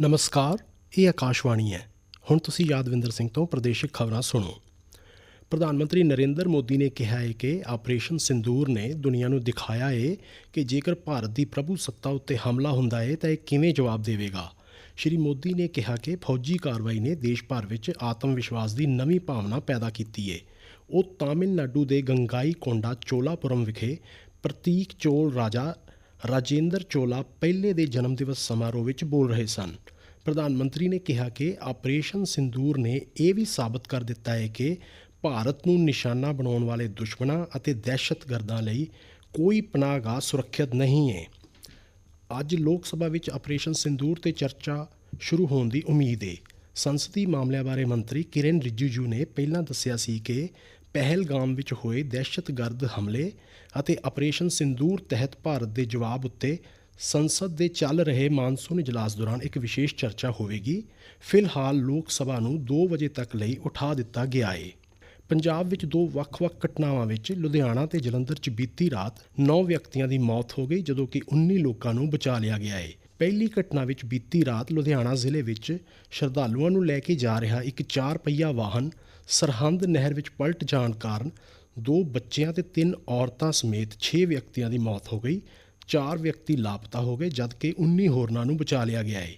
ਨਮਸਕਾਰ, ਇਹ ਆਕਾਸ਼ਵਾਣੀ ਹੈ। ਹੁਣ ਤੁਸੀਂ ਯਾਦਵਿੰਦਰ ਸਿੰਘ ਤੋਂ ਪ੍ਰਦੇਸ਼ਿਕ ਖਬਰਾਂ ਸੁਣੋ। ਪ੍ਰਧਾਨ ਮੰਤਰੀ ਨਰਿੰਦਰ ਮੋਦੀ ਨੇ ਕਿਹਾ ਹੈ ਕਿ ਆਪਰੇਸ਼ਨ ਸਿੰਦੂਰ ਨੇ ਦੁਨੀਆ ਨੂੰ ਦਿਖਾਇਆ ਹੈ ਕਿ ਜੇਕਰ ਭਾਰਤ ਦੀ ਪ੍ਰਭੂ ਸੱਤਾ ਉੱਤੇ ਹਮਲਾ ਹੁੰਦਾ ਹੈ ਤਾਂ ਇਹ ਕਿਵੇਂ ਜਵਾਬ ਦੇਵੇਗਾ? ਸ਼੍ਰੀ ਮੋਦੀ ਨੇ ਕਿਹਾ ਕਿ ਫੌਜੀ ਕਾਰਵਾਈ ਨੇ ਦੇਸ਼ ਭਰ ਵਿੱਚ ਆਤਮ ਵਿਸ਼ਵਾਸ ਦੀ ਨਵੀਂ ਭਾਵਨਾ ਪੈਦਾ ਕੀਤੀ ਹੈ ਉਹ ਤਾਮਿਲਨਾਡੂ ਦੇ ਗੰਗਾਈ ਕੋਂਡਾ ਚੋਲਾਪੁਰਮ ਵਿਖੇ ਪ੍ਰਤੀਕ ਚੋਲ ਰਾਜਾ ਰਾਜੇਂਦਰ ਚੋਲਾ ਪਹਿਲੇ ਦੇ ਜਨਮ ਦਿਵਸ ਸਮਾਰੋਹ ਵਿੱਚ ਬੋਲ ਰਹੇ ਸਨ। ਪ੍ਰਧਾਨ ਮੰਤਰੀ ਨੇ ਕਿਹਾ ਕਿ ਆਪਰੇਸ਼ਨ ਸਿੰਦੂਰ ਨੇ ਇਹ ਵੀ ਸਾਬਤ ਕਰ ਦਿੱਤਾ ਹੈ ਕਿ ਭਾਰਤ ਨੂੰ ਨਿਸ਼ਾਨਾ ਬਣਾਉਣ ਵਾਲੇ ਦੁਸ਼ਮਣਾਂ ਅਤੇ ਦਹਿਸ਼ਤਗਰਦਾਂ ਲਈ ਕੋਈ ਪਨਾਹਗਾਹ ਸੁਰੱਖਿਅਤ ਨਹੀਂ ਹੈ। ਅੱਜ ਲੋਕ ਸਭਾ ਵਿੱਚ ਆਪਰੇਸ਼ਨ ਸਿੰਦੂਰ ਤੇ ਚਰਚਾ ਸ਼ੁਰੂ ਹੋਣ ਦੀ ਉਮੀਦ ਹੈ। ਸੰਸਦੀ ਮਾਮਲਿਆਂ ਬਾਰੇ ਮੰਤਰੀ ਕਿਰਨ ਰਿਜੀਜੂ ਨੇ ਪਹਿਲਾਂ ਦੱਸਿਆ ਸੀ ਕਿ ਪਹਿਲਗਾਮ ਵਿੱਚ ਹੋਏ ਦਹਿਸ਼ਤਗਰਦ ਹਮਲੇ ਅਤੇ ਆਪਰੇਸ਼ਨ ਸਿੰਦੂਰ ਤਹਿਤ ਭਾਰਤ ਦੇ ਜਵਾਬ ਉੱਤੇ ਸੰਸਦ ਦੇ ਚੱਲ ਰਹੇ ਮਾਨਸੂਨ ਇਜਲਾਸ ਦੌਰਾਨ ਇੱਕ ਵਿਸ਼ੇਸ਼ ਚਰਚਾ ਹੋਵੇਗੀ। ਫਿਲਹਾਲ ਲੋਕ ਸਭਾ ਨੂੰ 2 ਵਜੇ ਤੱਕ ਲਈ ਉਠਾ ਦਿੱਤਾ ਗਿਆ ਹੈ ਪੰਜਾਬ ਵਿੱਚ ਦੋ ਵੱਖ-ਵੱਖ ਘਟਨਾਵਾਂ ਵਿੱਚ ਲੁਧਿਆਣਾ ਤੇ ਜਲੰਧਰ 'ਚ ਬੀਤੀ ਰਾਤ 9 ਵਿਅਕਤੀਆਂ ਦੀ ਮੌਤ ਹੋ ਗਈ, ਜਦੋਂ ਕਿ 19 ਲੋਕਾਂ ਨੂੰ ਬਚਾ ਲਿਆ ਗਿਆ ਹੈ ਪਹਿਲੀ ਘਟਨਾ ਵਿੱਚ ਬੀਤੀ ਰਾਤ ਲੁਧਿਆਣਾ ਜ਼ਿਲ੍ਹੇ ਵਿੱਚ ਸ਼ਰਧਾਲੂਆਂ ਨੂੰ ਲੈ ਕੇ ਜਾ ਰਿਹਾ ਇੱਕ 4 ਪਹੀਆ ਵਾਹਨ ਸਰਹੰਦ ਨਹਿਰ ਵਿੱਚ ਪਲਟ ਜਾਣ ਕਾਰਨ ਦੋ ਬੱਚਿਆਂ ਤੇ ਤਿੰਨ ਔਰਤਾਂ ਸਮੇਤ 6 ਵਿਅਕਤੀਆਂ ਦੀ ਮੌਤ ਹੋ ਗਈ। ਚਾਰ ਵਿਅਕਤੀ ਲਾਪਤਾ ਹੋ ਗਏ, ਜਦਕਿ 19 ਹੋਰਨਾਂ ਨੂੰ ਬਚਾ ਲਿਆ ਗਿਆ ਹੈ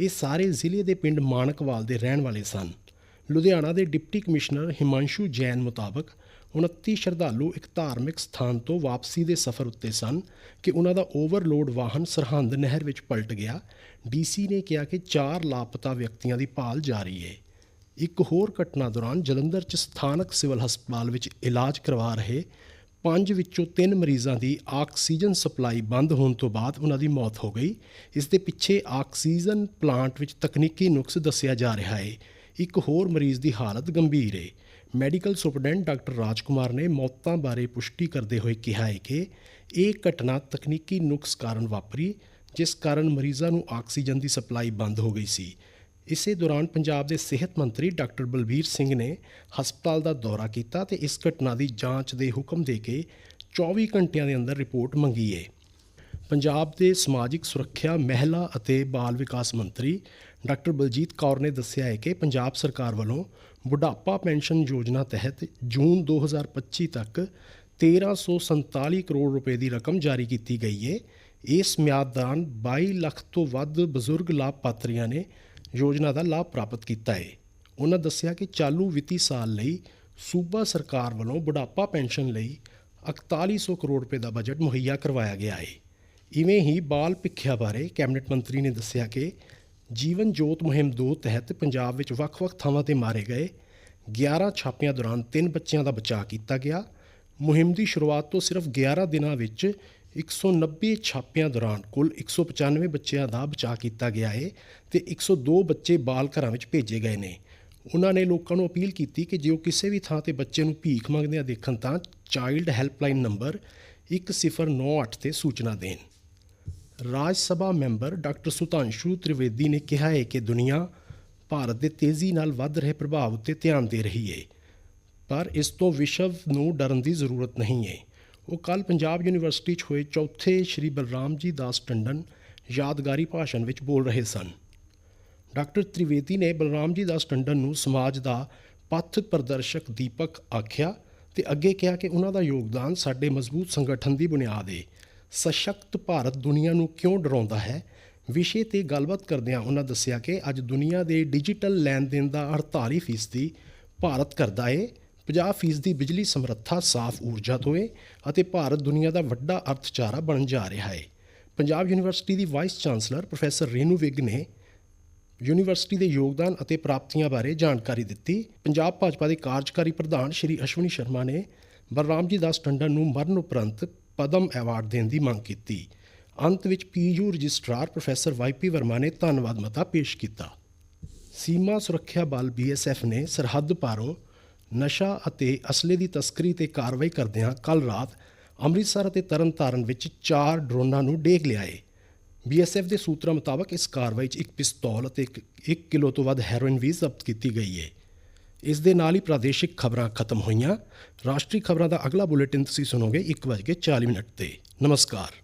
ਇਹ ਸਾਰੇ ਜ਼ਿਲ੍ਹੇ ਦੇ ਪਿੰਡ ਮਾਨਕਵਾਲ ਦੇ ਰਹਿਣ ਵਾਲੇ ਸਨ। ਲੁਧਿਆਣਾ ਦੇ ਡਿਪਟੀ ਕਮਿਸ਼ਨਰ ਹਿਮਾਂਸ਼ੂ ਜੈਨ ਮੁਤਾਬਕ 29 ਸ਼ਰਧਾਲੂ ਇੱਕ ਧਾਰਮਿਕ ਸਥਾਨ ਤੋਂ ਵਾਪਸੀ ਦੇ ਸਫ਼ਰ ਉੱਤੇ ਸਨ ਕਿ ਉਹਨਾਂ ਦਾ ਓਵਰਲੋਡ ਵਾਹਨ ਸਰਹੰਦ ਨਹਿਰ ਵਿੱਚ ਪਲਟ ਗਿਆ। ਡੀਸੀ ਨੇ ਕਿਹਾ ਕਿ ਚਾਰ ਲਾਪਤਾ ਵਿਅਕਤੀਆਂ ਦੀ ਭਾਲ ਜਾਰੀ ਹੈ ਇੱਕ ਹੋਰ ਘਟਨਾ ਦੌਰਾਨ ਜਲੰਧਰ 'ਚ ਸਥਾਨਕ ਸਿਵਲ ਹਸਪਤਾਲ ਵਿੱਚ ਇਲਾਜ ਕਰਵਾ ਰਹੇ ਪੰਜ ਵਿੱਚੋਂ ਤਿੰਨ ਮਰੀਜ਼ਾਂ ਦੀ ਆਕਸੀਜਨ ਸਪਲਾਈ ਬੰਦ ਹੋਣ ਤੋਂ ਬਾਅਦ ਉਹਨਾਂ ਦੀ ਮੌਤ ਹੋ ਗਈ। ਇਸ ਦੇ ਪਿੱਛੇ ਆਕਸੀਜਨ ਪਲਾਂਟ ਵਿੱਚ ਤਕਨੀਕੀ ਨੁਕਸ ਦੱਸਿਆ ਜਾ ਰਿਹਾ ਹੈ ਇੱਕ ਹੋਰ ਮਰੀਜ਼ ਦੀ ਹਾਲਤ ਗੰਭੀਰ ਹੈ ਮੈਡੀਕਲ ਸੁਪਰਡੈਂਟ ਡਾਕਟਰ ਰਾਜਕੁਮਾਰ ਨੇ ਮੌਤਾਂ ਬਾਰੇ ਪੁਸ਼ਟੀ ਕਰਦੇ ਹੋਏ ਕਿਹਾ ਹੈ ਕਿ ਇਹ ਘਟਨਾ ਤਕਨੀਕੀ ਨੁਕਸ ਕਾਰਨ ਵਾਪਰੀ, ਜਿਸ ਕਾਰਨ ਮਰੀਜ਼ਾਂ ਨੂੰ ਆਕਸੀਜਨ ਦੀ ਸਪਲਾਈ ਬੰਦ ਹੋ ਗਈ ਸੀ। ਇਸੇ ਦੌਰਾਨ ਪੰਜਾਬ ਦੇ ਸਿਹਤ ਮੰਤਰੀ ਡਾਕਟਰ ਬਲਬੀਰ ਸਿੰਘ ਨੇ ਹਸਪਤਾਲ ਦਾ ਦੌਰਾ ਕੀਤਾ ਤੇ ਇਸ ਘਟਨਾ ਦੀ ਜਾਂਚ ਦੇ ਹੁਕਮ ਦੇ ਕੇ 24 ਘੰਟਿਆਂ ਦੇ ਅੰਦਰ ਰਿਪੋਰਟ ਮੰਗੀ ਹੈ ਪੰਜਾਬ ਦੇ ਸਮਾਜਿਕ ਸੁਰੱਖਿਆ, ਮਹਿਲਾ ਅਤੇ ਬਾਲ ਵਿਕਾਸ ਮੰਤਰੀ ਡਾਕਟਰ ਬਲਜੀਤ ਕੌਰ ਨੇ ਦੱਸਿਆ ਹੈ ਕਿ ਪੰਜਾਬ ਸਰਕਾਰ ਵੱਲੋਂ ਬੁਢਾਪਾ ਪੈਨਸ਼ਨ ਯੋਜਨਾ ਤਹਿਤ ਜੂਨ 2025 ਤੱਕ 1347 ਕਰੋੜ ਰੁਪਏ ਦੀ ਰਕਮ ਜਾਰੀ ਕੀਤੀ ਗਈ ਹੈ ਇਸ ਮਿਆਦ ਦੌਰਾਨ 22 ਲੱਖ ਤੋਂ ਵੱਧ ਬਜ਼ੁਰਗ ਲਾਭਪਾਤਰੀਆਂ ਨੇ ਯੋਜਨਾ ਦਾ ਲਾਭ ਪ੍ਰਾਪਤ ਕੀਤਾ ਹੈ ਉਹਨਾਂ ਦੱਸਿਆ ਕਿ ਚਾਲੂ ਵਿੱਤੀ ਸਾਲ ਲਈ ਸੂਬਾ ਸਰਕਾਰ ਵੱਲੋਂ ਬੁਢਾਪਾ ਪੈਨਸ਼ਨ ਲਈ 4100 ਕਰੋੜ ਰੁਪਏ ਦਾ ਬਜਟ ਮੁਹੱਈਆ ਕਰਵਾਇਆ ਗਿਆ ਹੈ ਇਵੇਂ ਹੀ ਬਾਲ ਭਿੱਖਿਆ ਬਾਰੇ ਕੈਬਨਿਟ ਮੰਤਰੀ ਨੇ ਦੱਸਿਆ ਕਿ ਜੀਵਨ ਜੋਤ ਮੁਹਿੰਮ 2 ਤਹਿਤ ਪੰਜਾਬ ਵਿੱਚ ਵੱਖ-ਵੱਖ ਥਾਵਾਂ ਤੇ ਮਾਰੇ ਗਏ। 11 ਛਾਪਿਆਂ ਦੌਰਾਨ ਤਿੰਨ ਬੱਚਿਆਂ ਦਾ ਬਚਾਅ ਕੀਤਾ ਗਿਆ। ਮੁਹਿੰਮ ਦੀ ਸ਼ੁਰੂਆਤ ਤੋਂ ਸਿਰਫ 11 ਦਿਨਾਂ ਵਿੱਚ 190 ਛਾਪਿਆਂ ਦੌਰਾਨ ਕੁੱਲ 195 ਬੱਚਿਆਂ ਦਾ ਬਚਾਅ ਕੀਤਾ ਗਿਆ ਹੈ ਤੇ 102 ਬੱਚੇ ਬਾਲ ਘਰਾਂ ਵਿੱਚ ਭੇਜੇ ਗਏ ਨੇ। ਉਹਨਾਂ ਨੇ ਲੋਕਾਂ ਨੂੰ ਅਪੀਲ ਕੀਤੀ ਕਿ ਜੇ ਉਹ ਕਿਸੇ ਵੀ ਥਾਂ ਤੇ ਬੱਚੇ ਨੂੰ ਭੀਖ ਮੰਗਦਿਆਂ ਦੇਖਣ ਤਾਂ ਚਾਈਲਡ ਹੈਲਪਲਾਈਨ ਨੰਬਰ 1098 ਤੇ ਸੂਚਨਾ ਦੇਣ। ਰਾਜ ਸਭਾ ਮੈਂਬਰ ਡਾਕਟਰ ਸੁਤਾਂਸ਼ੂ ਤ੍ਰਿਵੇਦੀ ਨੇ ਕਿਹਾ ਹੈ ਕਿ ਦੁਨੀਆ ਭਾਰਤ ਦੇ ਤੇਜ਼ੀ ਨਾਲ ਵੱਧ ਰਹੇ ਪ੍ਰਭਾਵ ਉੱਤੇ ਧਿਆਨ ਦੇ ਰਹੀ ਹੈ ਪਰ ਇਸ ਤੋਂ ਵਿਸ਼ਵ ਨੂੰ ਡਰਨ ਦੀ ਜ਼ਰੂਰਤ ਨਹੀਂ ਹੈ ਉਹ ਕੱਲ ਪੰਜਾਬ ਯੂਨੀਵਰਸਿਟੀ 'ਚ ਹੋਏ ਚੌਥੇ ਸ਼੍ਰੀ ਬਲਰਾਮ ਜੀ ਦਾਸ ਟੰਡਨ ਯਾਦਗਾਰੀ ਭਾਸ਼ਣ ਵਿੱਚ ਬੋਲ ਰਹੇ ਸਨ। ਡਾਕਟਰ ਤ੍ਰਿਵੇਦੀ ਨੇ ਬਲਰਾਮ ਜੀ ਦਾਸ ਟੰਡਨ ਨੂੰ ਸਮਾਜ ਦਾ ਪਥ ਪ੍ਰਦਰਸ਼ਕ ਦੀਪਕ ਆਖਿਆ ਤੇ ਅੱਗੇ ਕਿਹਾ ਕਿ ਉਹਨਾਂ ਦਾ ਯੋਗਦਾਨ ਸਾਡੇ ਮਜ਼ਬੂਤ ਸੰਗਠਨ ਦੀ ਬੁਨਿਆਦ ਹੈ ਸਸ਼ਕਤ ਭਾਰਤ ਦੁਨੀਆ ਨੂੰ ਕਿਉਂ ਡਰਾਉਂਦਾ ਹੈ? ਵਿਸ਼ੇ ਤੇ ਗੱਲਬਾਤ ਕਰਦਿਆਂ ਉਹਨਾਂ ਦੱਸਿਆ ਕਿ ਅੱਜ ਦੁਨੀਆ ਦੇ ਡਿਜੀਟਲ ਲੈਣ ਦੇਣ ਦਾ 48% ਭਾਰਤ ਕਰਦਾ ਏ। 50% ਦੀ ਬਿਜਲੀ ਸਮਰੱਥਾ ਸਾਫ਼ ਊਰਜਾ ਤੋਂ ਹੈ ਅਤੇ ਭਾਰਤ ਦੁਨੀਆ ਦਾ ਵੱਡਾ ਅਰਥਚਾਰਾ ਬਣਨ ਜਾ ਰਿਹਾ ਹੈ ਪੰਜਾਬ ਯੂਨੀਵਰਸਿਟੀ ਦੀ vice chancellor professor Renu Vig ਨੇ ਯੂਨੀਵਰਸਿਟੀ ਦੇ ਯੋਗਦਾਨ ਅਤੇ ਪ੍ਰਾਪਤੀਆਂ ਬਾਰੇ ਜਾਣਕਾਰੀ ਦਿੱਤੀ। ਪੰਜਾਬ ਭਾਜਪਾ ਦੇ ਕਾਰਜਕਾਰੀ ਪ੍ਰਧਾਨ ਸ਼੍ਰੀ ਅਸ਼ਵਨੀ ਸ਼ਰਮਾ ਨੇ ਬਲਰਾਮ ਜੀ ਦਾਸ ਟੰਡਨ ਨੂੰ ਮਰਨ ਉਪਰੰਤ ਪਦਮ ਐਵਾਰਡ ਦੇਣ ਦੀ ਮੰਗ ਕੀਤੀ। ਅੰਤ ਵਿੱਚ PU registrar professor YP Verma ਨੇ ਧੰਨਵਾਦ ਮਤਾ ਪੇਸ਼ ਕੀਤਾ। ਸੀਮਾ ਸੁਰੱਖਿਆ ਬਲ ਬੀਐਸਐਫ ਨੇ ਸਰਹੱਦ ਪਾਰੋਂ ਨਸ਼ਾ ਅਤੇ ਅਸਲੇ ਦੀ ਤਸਕਰੀ ਤੇ ਕਾਰਵਾਈ ਕਰਦਿਆਂ ਕੱਲ ਰਾਤ ਅੰਮ੍ਰਿਤਸਰ ਅਤੇ ਤਰਨਤਾਰਨ ਵਿੱਚ ਚਾਰ ਡਰੋਨਾਂ ਨੂੰ ਡੇਗ ਲਿਆ ਹੈ ਬੀਐਸਐਫ ਦੇ ਸੂਤਰਾਂ ਮੁਤਾਬਕ ਇਸ ਕਾਰਵਾਈ 'ਚ ਇੱਕ ਪਿਸਤੌਲ ਅਤੇ 1 ਕਿਲੋ ਤੋਂ ਵੱਧ ਹੈਰੋਇਨ ਵੀ ਜ਼ਬਤ ਕੀਤੀ ਗਈ ਹੈ ਇਸ ਦੇ ਨਾਲ ਹੀ ਪ੍ਰਾਦੇਸ਼ਿਕ ਖਬਰਾਂ ਖਤਮ ਹੋਈਆਂ। ਰਾਸ਼ਟਰੀ ਖਬਰਾਂ ਦਾ ਅਗਲਾ ਬੁਲੇਟਿਨ ਤੁਸੀਂ ਸੁਣੋਗੇ 1:40 ਮਿੰਟ ਤੇ। ਨਮਸਕਾਰ।